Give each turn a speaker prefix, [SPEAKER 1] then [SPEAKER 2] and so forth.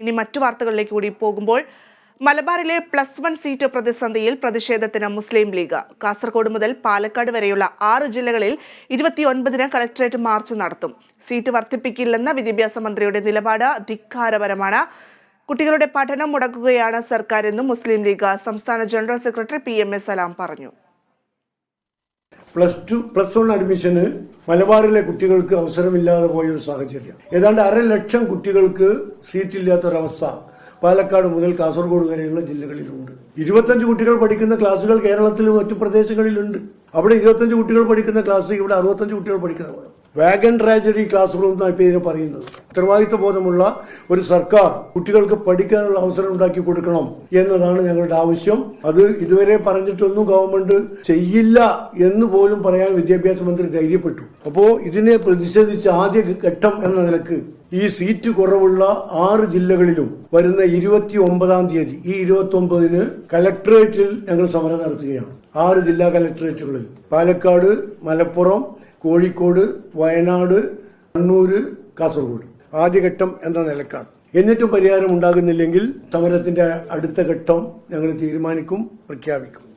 [SPEAKER 1] ഇനി മറ്റു വാർത്തകളിലേക്ക് കൂടി പോകുമ്പോൾ മലബാറിലെ പ്ലസ് വൺ സീറ്റ് പ്രതിസന്ധിയിൽ പ്രതിഷേധത്തിന് മുസ്ലിം ലീഗ്. കാസർഗോഡ് മുതൽ പാലക്കാട് വരെയുള്ള ആറ് ജില്ലകളിൽ ഇരുപത്തിയൊൻപതിന് കളക്ടറേറ്റ് മാർച്ച് നടത്തും. സീറ്റ് വർദ്ധിപ്പിക്കില്ലെന്ന വിദ്യാഭ്യാസ മന്ത്രിയുടെ നിലപാട് ധിക്കാരപരമാണ്. കുട്ടികളുടെ പഠനം മുടക്കുകയാണ് സർക്കാരെന്നും മുസ്ലിം ലീഗ് സംസ്ഥാന general secretary P M A Salam പറഞ്ഞു.
[SPEAKER 2] പ്ലസ് ടു പ്ലസ് വൺ അഡ്മിഷന് മലബാറിലെ കുട്ടികൾക്ക് അവസരമില്ലാതെ പോയ ഒരു സാഹചര്യം. ഏതാണ്ട് അര ലക്ഷം കുട്ടികൾക്ക് സീറ്റില്ലാത്തൊരവസ്ഥ പാലക്കാട് മുതൽ കാസർഗോഡ് വരെയുള്ള ജില്ലകളിലുണ്ട്. ഇരുപത്തഞ്ച് കുട്ടികൾ പഠിക്കുന്ന ക്ലാസ്സുകൾ കേരളത്തിലും മറ്റു പ്രദേശങ്ങളിലുണ്ട്. അവിടെ ഇരുപത്തഞ്ച് കുട്ടികൾ പഠിക്കുന്ന ക്ലാസ് ഇവിടെ അറുപത്തഞ്ച് കുട്ടികൾ പഠിക്കുന്ന വാഗൺ ട്രാജഡി ക്ലാസ് റൂം എന്നാണ് പേര് പറയുന്നത്. ഉത്തരവാദിത്വ ബോധമുള്ള ഒരു സർക്കാർ കുട്ടികൾക്ക് പഠിക്കാനുള്ള അവസരം ഉണ്ടാക്കി കൊടുക്കണം എന്നതാണ് ഞങ്ങളുടെ ആവശ്യം. അത് ഇതുവരെ പറഞ്ഞിട്ടൊന്നും ഗവൺമെന്റ് ചെയ്യില്ല എന്ന് പോലും പറയാൻ വിദ്യാഭ്യാസ മന്ത്രി ധൈര്യപ്പെട്ടു. അപ്പോൾ ഇതിനെ പ്രതിഷേധിച്ച ആദ്യ ഘട്ടം എന്ന നിലയ്ക്ക് ഈ സീറ്റ് കുറവുള്ള ആറ് ജില്ലകളിലും വരുന്ന ഇരുപത്തി ഒമ്പതാം തീയതി ഈ ഇരുപത്തി ഒമ്പതിന് കലക്ടറേറ്റിൽ ഞങ്ങൾ സമരം നടത്തുകയാണ്. ആറ് ജില്ലാ കലക്ടറേറ്റുകളിൽ പാലക്കാട് മലപ്പുറം കോഴിക്കോട് വയനാട് കണ്ണൂർ കാസർഗോഡ്. ആദ്യഘട്ടം എന്ന നിലക്കാണ്. എന്നിട്ടും പരിഹാരം ഉണ്ടാകുന്നില്ലെങ്കിൽ സമരത്തിന്റെ അടുത്ത ഘട്ടം ഞങ്ങൾ തീരുമാനിക്കും പ്രഖ്യാപിക്കും.